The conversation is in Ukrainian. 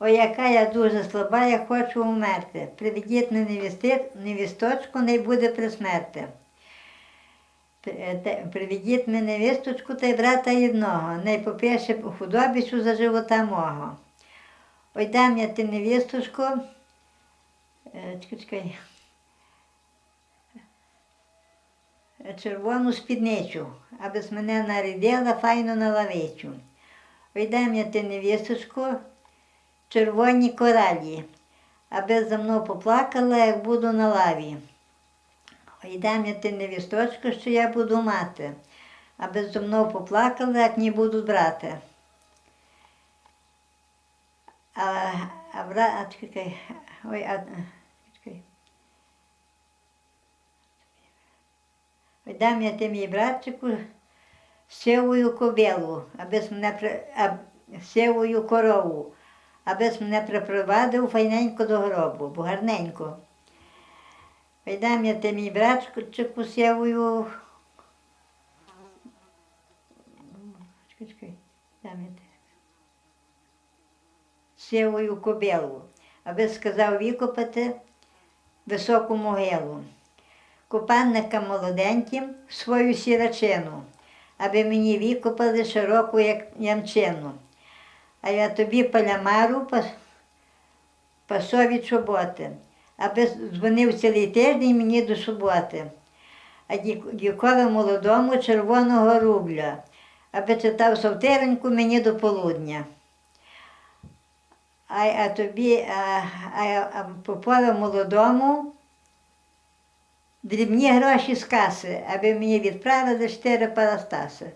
Ой, яка я дуже слаба, я хочу умерти. Приведіть на невісточку, не буде при смерті. Е, Приведіть мене невісточку та й брата єдного, не попише у худобі, за живота мого. Ой, дам я ти невісточку. Е, Чекай. Е, Червону спідничу, аби з мене нарядила файно на лавичу. Ой, дам я ти невісточку, червоні коралі, аби за мною поплакала, як буду на лаві. Ой, дам я ти невісточку, що я буду мати, аби за мною поплакала, як не буду брати. А, а бра... А, чекай, ой, а, чекай. Дам я ти мій братчику сивою кобилу, аби мене а, сивою корову, аби з мене припровадив файненько до гробу, бо гарненько. Ой, дам я ти мій братчику сивою. Чекай, чекай, кобилу, аби сказав викопати високу могилу купальника молоденьким свою сірачину, аби мені викопали широку як ямчину. А я тобі палямару пас- пасові чоботи, аби дзвонив цілий тиждень мені до суботи. А ді- дікові молодому червоного рубля, аби читав совтиреньку мені до полудня. А, а тобі, а, а, а попові молодому дрібні гроші з каси, аби мені відправили чотири парастаси.